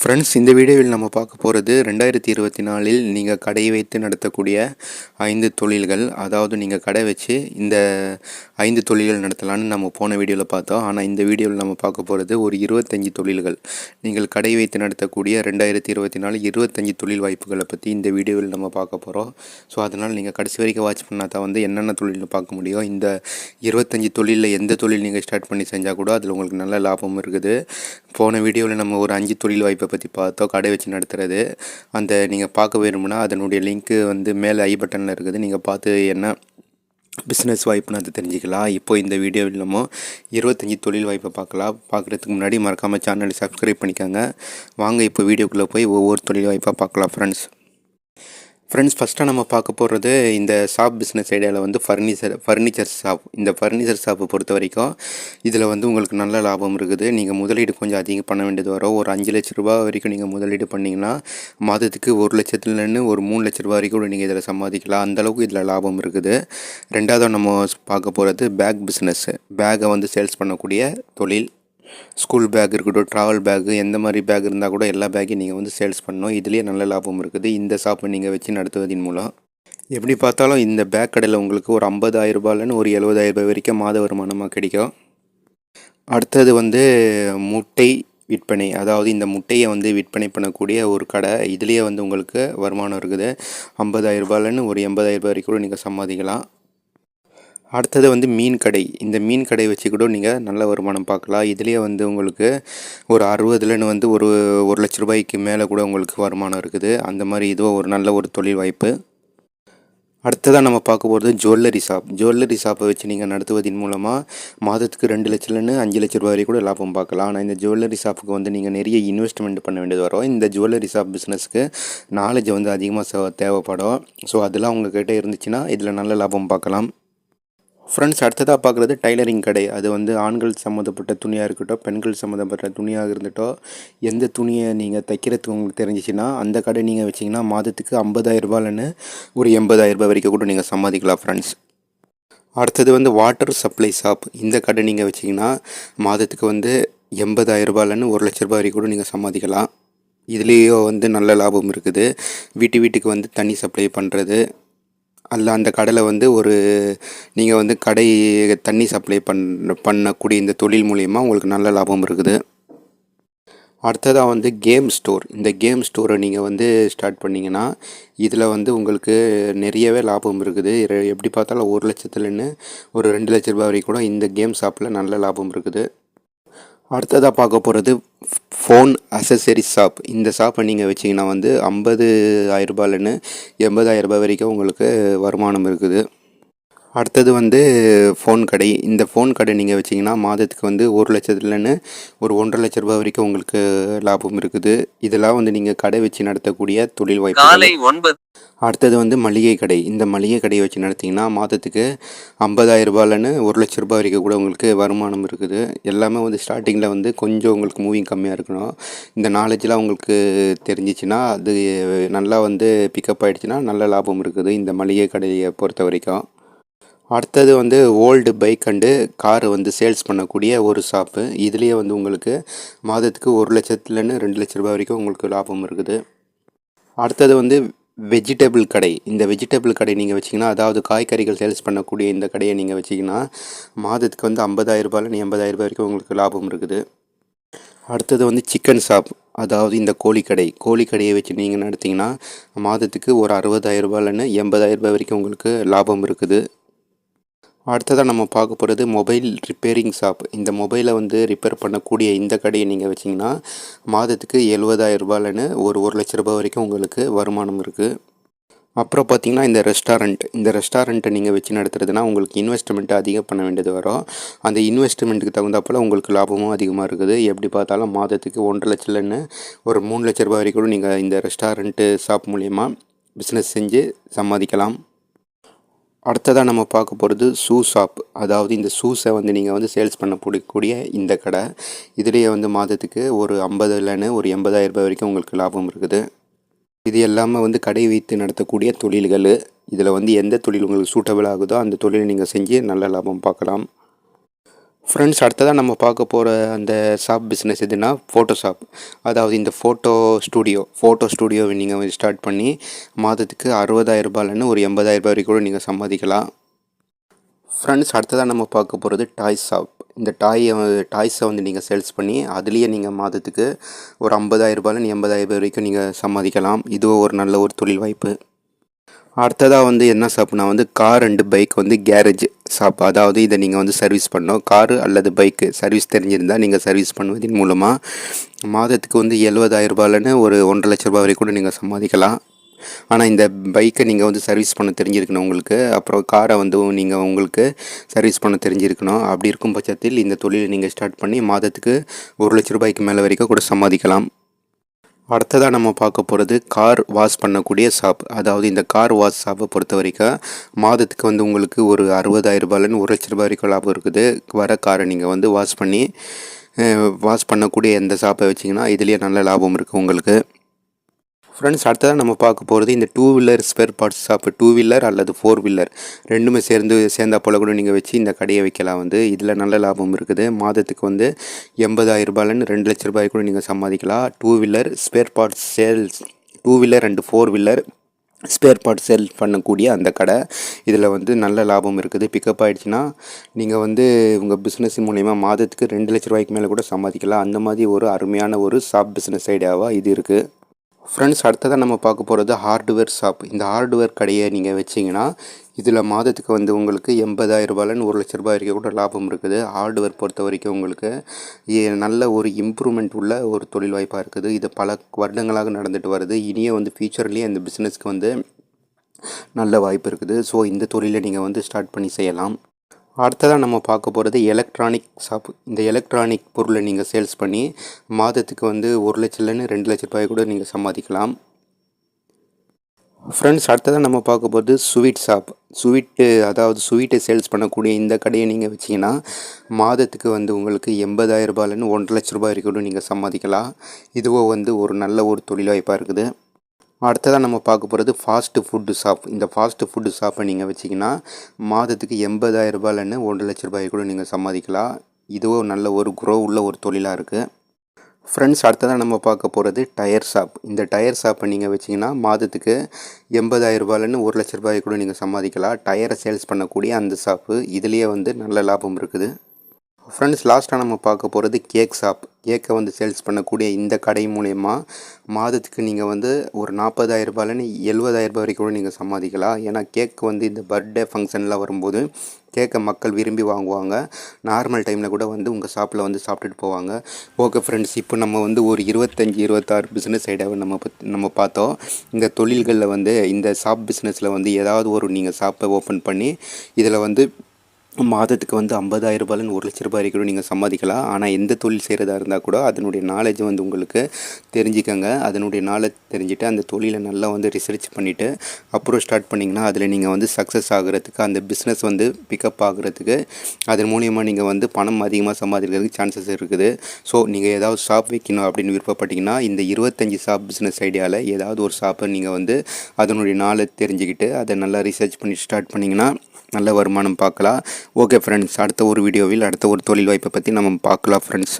Friends இந்த வீடியோவில் நம்ம பார்க்க போகிறது ரெண்டாயிரத்தி இருபத்தி நாலில் நீங்கள் கடை வைத்து நடத்தக்கூடிய ஐந்து தொழில்கள். அதாவது நீங்கள் கடை வச்சு இந்த ஐந்து தொழில்கள் நடத்தலான்னு நம்ம போன வீடியோவில் பார்த்தோம். ஆனால் இந்த வீடியோவில் நம்ம பார்க்க போகிறது ஒரு இருபத்தஞ்சி தொழில்கள். நீங்கள் கடை வைத்து நடத்தக்கூடிய ரெண்டாயிரத்தி இருபத்தி நாலு இருபத்தஞ்சி தொழில் வாய்ப்புகளை பற்றி இந்த வீடியோவில் நம்ம பார்க்க போகிறோம் ஸோ அதனால் நீங்கள் கடைசி வரைக்கும் வாட்ச் பண்ணால் தான் வந்து என்னென்ன தொழில்னு பார்க்க முடியும். இந்த இருபத்தஞ்சி தொழிலில் எந்த தொழில் நீங்கள் ஸ்டார்ட் பண்ணி செஞ்சால் கூட அதில் உங்களுக்கு நல்ல லாபம் இருக்குது. போன வீடியோவில் நம்ம ஒரு அஞ்சு தொழில் வாய்ப்பை பற்றி பார்த்தோம் கடை வச்சு நடத்துகிறது அந்த நீங்கள் பார்க்க வேணும்னா அதனுடைய லிங்க்கு வந்து மேலே ஐ பட்டனில் இருக்குது. நீங்கள் பார்த்து என்ன பிஸ்னஸ் வாய்ப்புன்னு அதை தெரிஞ்சுக்கலாம். இப்போ இந்த வீடியோவில் நம்ம இருபத்தஞ்சி தொழில் வாய்ப்பை பார்க்கலாம். பார்க்குறதுக்கு முன்னாடி மறக்காமல் சேனலை சப்ஸ்கிரைப் பண்ணிக்கோங்க. வாங்க இப்போ வீடியோக்குள்ளே போய் ஒவ்வொரு தொழில் வாய்ப்பாக பார்க்கலாம் ஃப்ரெண்ட்ஸ் ஃப்ரெண்ட்ஸ் ஃபஸ்ட்டாக நம்ம பார்க்க போகிறது இந்த ஷாப் பிஸ்னஸ் ஐடியாவில் வந்து ஃபர்னிச்சர் ஃபர்னிச்சர் ஷாப் இந்த ஃபர்னிச்சர் ஷாப்பை பொறுத்த வரைக்கும் இதில் வந்து உங்களுக்கு நல்ல லாபம் இருக்குது. நீங்கள் முதலீடு கொஞ்சம் அதிகம் பண்ண வேண்டியது வரும். ஒரு அஞ்சு லட்ச ரூபா வரைக்கும் நீங்கள் முதலீடு பண்ணிங்கன்னா மாதத்துக்கு ஒரு லட்சத்துலேருந்து ஒரு மூணு லட்ச ரூபா வரைக்கும் கூட நீங்கள் இதில் சம்பாதிக்கலாம். அந்தளவுக்கு இதில் லாபம் இருக்குது. ரெண்டாவது நம்ம பார்க்க போகிறது பேக் பிஸ்னஸ்ஸு பேக்கை வந்து சேல்ஸ் பண்ணக்கூடிய தொழில். ஸ்கூல் பேக் இருக்கட்டும் ட்ராவல் பேக்கு எந்த மாதிரி பேக் இருந்தால் கூட எல்லா பேக்கையும் நீங்கள் வந்து சேல்ஸ் பண்ணணும். இதுலேயே நல்ல லாபம் இருக்குது. இந்த ஷாப்பை நீங்கள் வச்சு நடத்துவதன் மூலம். எப்படி பார்த்தாலும் இந்த பேக் கடையில் உங்களுக்கு ஒரு ஐம்பதாயிரம் ரூபாயிலன்னு ஒரு எழுபதாயிரம் ரூபாய் வரைக்கும் மாத வருமானமாக கிடைக்கும். அடுத்தது வந்து முட்டை விற்பனை. அதாவது இந்த முட்டையை வந்து விற்பனை பண்ணக்கூடிய ஒரு கடை. இதுலேயே வந்து உங்களுக்கு வருமானம் இருக்குது. ஐம்பதாயிரம் ரூபாயிலன்னு ஒரு எண்பதாயிரம் ரூபாய் வரைக்கும் கூட நீங்கள் சம்பாதிக்கலாம். அடுத்தது வந்து மீன் கடை. இந்த மீன் கடை வச்சு கூட நீங்கள் நல்ல வருமானம் பார்க்கலாம். இதுலேயே வந்து உங்களுக்கு ஒரு அறுபதுலன்னு வந்து ஒரு ஒரு லட்ச ரூபாய்க்கு மேலே கூட உங்களுக்கு வருமானம் இருக்குது. அந்த மாதிரி இதுவும் ஒரு நல்ல ஒரு தொழில் வாய்ப்பு. அடுத்ததாக நம்ம பார்க்க போகிறது ஜுவல்லரி ஷாப் ஜுவல்லரி ஷாப்பை வச்சு நீங்கள் நடத்துவதன் மூலமாக மாதத்துக்கு ரெண்டு லட்சம்லேருந்து அஞ்சு லட்ச ரூபாய் கூட லாபம் பார்க்கலாம். ஆனால் இந்த ஜுவல்லரி ஷாப்புக்கு வந்து நீங்கள் நிறைய இன்வெஸ்ட்மெண்ட் பண்ண வேண்டியது வரும். இந்த ஜுவல்லரி ஷாப் பிஸ்னஸ்க்கு நாலேஜ் வந்து அதிகமாக தேவைப்படும். ஸோ அதெல்லாம் உங்கள்கிட்ட இருந்துச்சுன்னா இதில் நல்ல லாபம் பார்க்கலாம். ஃப்ரெண்ட்ஸ் அடுத்ததாக பார்க்குறது டைலரிங் கடை. அது வந்து ஆண்கள் சம்மந்தப்பட்ட துணியாக இருக்கட்டும் பெண்கள் சம்மந்தப்பட்ட துணியாக இருந்துட்டோ எந்த துணியை நீங்கள் தைக்கிறதுக்கு உங்களுக்கு தெரிஞ்சிச்சின்னா அந்த கடை நீங்கள் வச்சிங்கன்னா மாதத்துக்கு ஐம்பதாயிரம் ரூபாயிலன்னு ஒரு எண்பதாயிரம் ரூபாய் வரைக்கும் கூட நீங்கள் சம்பாதிக்கலாம் ஃப்ரெண்ட்ஸ் அடுத்தது வந்து வாட்டர் சப்ளை ஷாப் இந்த கடை நீங்கள் வச்சிங்கன்னா மாதத்துக்கு வந்து எண்பதாயிரம் ரூபாயிலன்னு ஒரு லட்ச ரூபாய் வரைக்கும் கூட நீங்கள் சம்பாதிக்கலாம். இதுலேயோ வந்து நல்ல லாபம் இருக்குது. வீட்டு வீட்டுக்கு வந்து தண்ணி சப்ளை பண்ணுறது அல்ல அந்த கடையில் வந்து ஒரு நீங்கள் வந்து கடை தண்ணி சப்ளை பண் பண்ணக்கூடிய இந்த தொழில் மூலிமா உங்களுக்கு நல்ல லாபம் இருக்குது. அடுத்ததாக வந்து கேம் ஸ்டோர் இந்த கேம் ஸ்டோரை நீங்கள் வந்து ஸ்டார்ட் பண்ணிங்கன்னா இதில் வந்து உங்களுக்கு நிறையவே லாபம் இருக்குது. எப்படி பார்த்தாலும் ஒரு லட்சத்துலன்னு ஒரு ரெண்டு லட்ச ரூபாய் வரைக்கும் கூட இந்த கேம் ஷாப்பில் நல்ல லாபம் இருக்குது. அடுத்ததாக பார்க்க போகிறது ஃபோன் அசசரி ஷாப் இந்த ஷாப்பை நீங்கள் வச்சிங்கன்னா வந்து ஐம்பது ஆயிரரூபாலேருந்து எண்பதாயிரம் ரூபாய் வரைக்கும் உங்களுக்கு வருமானம் இருக்குது. அடுத்தது வந்து ஃபோன் கடை. இந்த ஃபோன் கடை நீங்கள் வச்சிங்கன்னா மாதத்துக்கு வந்து ஒரு லட்சத்துலன்னு ஒரு ஒன்றரை லட்ச ரூபாய் வரைக்கும் உங்களுக்கு லாபம் இருக்குது. இதெல்லாம் வந்து நீங்கள் கடை வச்சு நடத்தக்கூடிய தொழில் வாய்ப்பு அடுத்தது வந்து மளிகை கடை. இந்த மளிகை கடையை வச்சு நடத்திங்கன்னா மாதத்துக்கு ஐம்பதாயிரம் ரூபாயிலன்னு ஒரு லட்ச ரூபாய் வரைக்கும் கூட உங்களுக்கு வருமானம் இருக்குது. எல்லாமே வந்து ஸ்டார்டிங்கில் வந்து கொஞ்சம் உங்களுக்கு மூவிங் கம்மியாக இருக்கணும். இந்த நாலேஜ்லாம் உங்களுக்கு தெரிஞ்சிச்சுன்னா அது நல்லா வந்து பிக்கப் ஆகிடுச்சுன்னா நல்ல லாபம் இருக்குது இந்த மளிகை கடையை பொறுத்த வரைக்கும். அடுத்தது வந்து ஓல்டு பைக் அண்டு காரு வந்து சேல்ஸ் பண்ணக்கூடிய ஒரு ஷாப்பு இதுலேயே வந்து உங்களுக்கு மாதத்துக்கு ஒரு லட்சத்துலேருந்து ரெண்டு லட்ச ரூபாய் வரைக்கும் உங்களுக்கு லாபம் இருக்குது. அடுத்தது வந்து வெஜிடபிள் கடை. இந்த வெஜிடபிள் கடை நீங்கள் வச்சிங்கன்னா அதாவது காய்கறிகள் சேல்ஸ் பண்ணக்கூடிய இந்த கடையை நீங்கள் வச்சிங்கன்னா மாதத்துக்கு வந்து ஐம்பதாயிரரூபாலேருந்து எண்பதாயிரரூபா எண்பதாயிரம் ரூபாய் வரைக்கும் உங்களுக்கு லாபம் இருக்குது. அடுத்தது வந்து சிக்கன் ஷாப் அதாவது இந்த கோழிக்கடை கோழிக்கடையை வச்சு நீங்கள் நடத்திங்கன்னா மாதத்துக்கு ஒரு அறுபதாயிரரூபாலேருந்து எண்பதாயிரரூபா எண்பதாயிரம் ரூபாய் வரைக்கும் உங்களுக்கு லாபம் இருக்குது. அடுத்ததாக நம்ம பார்க்க போகிறது மொபைல் ரிப்பேரிங் ஷாப் இந்த மொபைலை வந்து ரிப்பேர் பண்ணக்கூடிய இந்த கடையை நீங்கள் வச்சிங்கன்னா மாதத்துக்கு எழுபதாயிரம் ரூபாயிலன்னு ஒரு ஒரு லட்ச ரூபாய் வரைக்கும் உங்களுக்கு வருமானம் இருக்குது அப்புறம் பார்த்திங்கன்னா இந்த ரெஸ்டாரண்ட் இந்த ரெஸ்டாரண்ட்டை நீங்கள் வச்சு நடத்துறதுனா உங்களுக்கு இன்வெஸ்ட்மெண்ட்டு அதிகம் பண்ண வேண்டியது வரும். அந்த இன்வெஸ்ட்மெண்ட்டுக்கு தகுந்தாப்பில் உங்களுக்கு லாபமும் அதிகமாக இருக்குது. எப்படி பார்த்தாலும் மாதத்துக்கு ஒன்றரை லட்சம்லன்னு ஒரு மூணு லட்ச ரூபாய் வரைக்கும் நீங்கள் இந்த ரெஸ்டாரண்ட்டு ஷாப் மூலிமா பிஸ்னஸ் செஞ்சு சம்பாதிக்கலாம். அடுத்ததாக நம்ம பார்க்க போகிறது ஷூ ஷாப் அதாவது இந்த ஷூஸை வந்து நீங்கள் வந்து சேல்ஸ் பண்ண பிடிக்கக்கூடிய இந்த கடை. இதுலேயே வந்து மாதத்துக்கு ஒரு ஐம்பதுலன்னு ஒரு எண்பதாயிரம் ரூபாய் வரைக்கும் உங்களுக்கு லாபம் இருக்குது. இது எல்லாமே வந்து கடை வைத்து நடத்தக்கூடிய தொழில்கள். இதில் வந்து எந்த தொழில் உங்களுக்கு சூட்டபிள் ஆகுதோ அந்த தொழிலை நீங்கள் செஞ்சு நல்ல லாபம் பார்க்கலாம். ஃப்ரெண்ட்ஸ் அடுத்ததாக நம்ம பார்க்க போகிற அந்த ஷாப் பிஸ்னஸ் எதுனா ஃபோட்டோ ஷாப் அதாவது இந்த ஃபோட்டோ ஸ்டூடியோ ஃபோட்டோ ஸ்டூடியோவை நீங்கள் ஸ்டார்ட் பண்ணி மாதத்துக்கு அறுபதாயிரரூபாலன்னு ஒரு எண்பதாயிரம் ரூபாய் வரைக்கும் கூட நீங்கள் சம்பாதிக்கலாம். ஃப்ரெண்ட்ஸ் அடுத்ததாக நம்ம பார்க்க போகிறது டாய் ஷாப் இந்த டாயை டாய்ஸை வந்து நீங்கள் சேல்ஸ் பண்ணி அதுலேயே நீங்கள் மாதத்துக்கு ஒரு ஐம்பதாயிரம் எண்பதாயிரரூபா எண்பதாயிரம் வரைக்கும் நீங்கள் சம்பாதிக்கலாம். இதுவும் ஒரு நல்ல ஒரு தொழில் வாய்ப்பு. அடுத்ததாக வந்து என்ன ஷாப்னா வந்து கார் அண்டு பைக் வந்து கேரேஜ் ஷாப் அதாவது இதை நீங்கள் வந்து சர்வீஸ் பண்ணோம் காரு அல்லது பைக்கு சர்வீஸ் தெரிஞ்சிருந்தால் நீங்கள் சர்வீஸ் பண்ணுவதன் மூலமாக மாதத்துக்கு வந்து எழுபதாயிரம் ரூபாயிலன்னு ஒரு ஒன்றரை லட்ச ரூபாய் வரைக்கும் கூட நீங்கள் சம்பாதிக்கலாம். ஆனால் இந்த பைக்கை நீங்கள் வந்து சர்வீஸ் பண்ண தெரிஞ்சிருக்கணும் உங்களுக்கு. அப்புறம் காரை வந்து நீங்கள் உங்களுக்கு சர்வீஸ் பண்ண தெரிஞ்சிருக்கணும். அப்படி இருக்கும் பட்சத்தில் இந்த தொழிலை நீங்கள் ஸ்டார்ட் பண்ணி மாதத்துக்கு ஒரு லட்ச ரூபாய்க்கு மேலே வரைக்கும் கூட சம்பாதிக்கலாம். அடுத்ததாக நம்ம பார்க்க போகிறது கார் வாஷ் பண்ணக்கூடிய ஷாப் அதாவது இந்த கார் வாஷ் ஷாப்பை பொறுத்த வரைக்கும் மாதத்துக்கு வந்து உங்களுக்கு ஒரு அறுபதாயிரம் ரூபாயிலேருந்து ஒரு லட்ச ரூபாய் வரைக்கும் லாபம் இருக்குது. வர காரை நீங்கள் வந்து வாஷ் பண்ணி வாஷ் பண்ணக்கூடிய எந்த ஷாப்பை வச்சிங்கன்னா இதுலேயே நல்ல லாபம் இருக்குது உங்களுக்கு. ஃப்ரெண்ட்ஸ் அடுத்ததாக நம்ம பார்க்க போகிறது இந்த two wheeler spare parts shop two wheeler அல்லது ஃபோர் வீலர் ரெண்டுமே சேர்ந்து சேர்ந்தா போல் கூட நீங்கள் வச்சு இந்த கடையை வைக்கலாம் வந்து. இதில் நல்ல லாபம் இருக்குது. மாதத்துக்கு வந்து எண்பதாயிரம் ரூபாயிலேருந்து ரெண்டு லட்ச ரூபாய் கூட நீங்கள் சம்பாதிக்கலாம். Two wheeler spare parts sales two wheeler and four wheeler spare part sale பண்ணக்கூடிய அந்த கடை. இதில் வந்து நல்ல லாபம் இருக்குது. பிக்கப் ஆகிடுச்சுன்னா நீங்கள் வந்து உங்கள் பிஸ்னஸ் மூலிமா மாதத்துக்கு ரெண்டு லட்ச ரூபாய்க்கு மேலே கூட சம்பாதிக்கலாம். அந்த மாதிரி ஒரு அருமையான ஒரு ஷாப் பிஸ்னஸ் ஐடியாவாக இது இருக்குது ஃப்ரெண்ட்ஸ் அடுத்ததாக நம்ம பார்க்க போகிறது ஹார்ட்வேர் ஷாப் இந்த ஹார்ட்வேர் கடையை நீங்கள் வச்சிங்கன்னா இதில் மாதத்துக்கு வந்து உங்களுக்கு எண்பதாயிரரூபாலன்னு ஒரு லட்ச ரூபாய் வரைக்கும் கூட லாபம் இருக்குது. ஹார்ட்வேர் பொறுத்த வரைக்கும் உங்களுக்கு நல்ல ஒரு இம்ப்ரூவ்மெண்ட் உள்ள ஒரு தொழில் வாய்ப்பாக இருக்குது. இது பல வருடங்களாக நடந்துட்டு வருது. இனியே வந்து ஃபியூச்சர்லேயே இந்த பிஸ்னஸ்க்கு வந்து நல்ல வாய்ப்பு இருக்குது. ஸோ இந்த தொழிலை நீங்கள் வந்து ஸ்டார்ட் பண்ணி செய்யலாம். அடுத்ததாக நம்ம பார்க்க போகிறது எலக்ட்ரானிக் ஷாப் இந்த எலக்ட்ரானிக் பொருளை நீங்கள் சேல்ஸ் பண்ணி மாதத்துக்கு வந்து ஒரு லட்சம்லேருந்து ரெண்டு லட்ச ரூபாய் கூட நீங்கள் சம்பாதிக்கலாம். ஃப்ரெண்ட்ஸ் அடுத்ததாக நம்ம பார்க்க போகிறது ஸ்வீட் ஷாப் ஸ்வீட்டு அதாவது ஸ்வீட்டை சேல்ஸ் பண்ணக்கூடிய இந்த கடையை நீங்கள் வச்சிங்கன்னா மாதத்துக்கு வந்து உங்களுக்கு எண்பதாயிரம் ரூபாயிலேருந்து ஒன்றரை லட்ச ரூபாய் வரைக்கும் கூட நீங்கள் சம்பாதிக்கலாம். இதுவோ வந்து ஒரு நல்ல ஒரு தொழில் வாய்ப்பாக இருக்குது. அடுத்ததாக நம்ம பார்க்க போகிறது ஃபாஸ்ட்டு ஃபுட்டு ஷாப் இந்த ஃபாஸ்ட்டு ஃபுட்டு ஷாப்பை நீங்கள் வச்சிங்கன்னா மாதத்துக்கு எண்பதாயிரம் ரூபாயிலன்னு ஒன்றரை லட்ச ரூபாய் கூட நீங்கள் சம்பாதிக்கலாம். இதுவும் நல்ல ஒரு குரோ உள்ள ஒரு தொழிலாக இருக்குது ஃப்ரெண்ட்ஸ் அடுத்ததாக நம்ம பார்க்க போகிறது டயர் ஷாப் இந்த டயர் ஷாப்பை நீங்கள் வச்சிங்கன்னா மாதத்துக்கு எண்பதாயிரம் ரூபாயிலன்னு ஒரு லட்ச ரூபாய் கூட நீங்கள் சம்பாதிக்கலாம். டயரை சேல்ஸ் பண்ணக்கூடிய அந்த ஷாப்பு இதுலேயே வந்து நல்ல லாபம் இருக்குது. ஃப்ரெண்ட்ஸ் லாஸ்ட்டாக நம்ம பார்க்க போகிறது கேக் ஷாப் கேக்கை வந்து சேல்ஸ் பண்ணக்கூடிய இந்த கடை மூலயமா மாதத்துக்கு நீங்கள் வந்து ஒரு நாற்பதாயிரம் எழுபதாயிரரூபா எழுபதாயிரம் வரைக்கும் கூட நீங்கள் சம்பாதிக்கலாம். ஏன்னா கேக் வந்து இந்த பர்த்டே ஃபங்க்ஷன்லாம் வரும்போது கேக்கை மக்கள் விரும்பி வாங்குவாங்க. நார்மல் டைமில் கூட வந்து உங்கள் ஷாப்பில் வந்து சாப்பிட்டுட்டு போவாங்க. ஓகே ஃப்ரெண்ட்ஸ் இப்போ நம்ம வந்து ஒரு இருபத்தஞ்சி இருபத்தாறு பிஸ்னஸ் ஐடியாவை நம்ம நம்ம பார்த்தோம். இந்த தொழில்களில் வந்து இந்த ஷாப் பிஸ்னஸில் வந்து ஏதாவது ஒரு நீங்கள் ஷாப்பை ஓப்பன் பண்ணி இதில் வந்து மாதத்துக்கு வந்து ஐம்பதாயிரம் ரூபாயிலேருந்து ஒரு லட்ச ரூபாய் வரைக்கும் நீங்கள் சம்பாதிக்கலாம். ஆனால் எந்த தொழில் செய்கிறதா இருந்தால் கூட அதனுடைய நாலேஜ் வந்து உங்களுக்கு தெரிஞ்சுக்கங்க. அதனுடைய நாலேஜ் தெரிஞ்சுட்டு அந்த தொழிலை நல்லா வந்து ரிசர்ச் பண்ணிவிட்டு அப்புறம் ஸ்டார்ட் பண்ணிங்கன்னா அதில் நீங்கள் வந்து சக்ஸஸ் ஆகிறதுக்கு அந்த பிஸ்னஸ் வந்து பிக்கப் ஆகிறதுக்கு அதன் மூலியமாக நீங்கள் வந்து பணம் அதிகமாக சம்பாதிக்கிறதுக்கு சான்சஸ் இருக்குது. ஸோ நீங்கள் ஏதாவது ஷாப் வைக்கணும் அப்படின்னு விருப்பப்பட்டீங்கன்னா இந்த இருபத்தஞ்சி ஷாப் பிஸ்னஸ் ஐடியாவில் ஏதாவது ஒரு ஷாப்பை நீங்கள் வந்து அதனுடைய நாலேஜ் தெரிஞ்சுக்கிட்டு அதை நல்லா ரிசர்ச் பண்ணி ஸ்டார்ட் பண்ணிங்கன்னா நல்ல வருமானம் பார்க்கலாம். ஓகே ஃப்ரெண்ட்ஸ் அடுத்த ஒரு வீடியோவில் அடுத்த ஒரு தொழில் வாய்ப்பை பற்றி நம்ம பார்க்கலாம் ஃப்ரெண்ட்ஸ்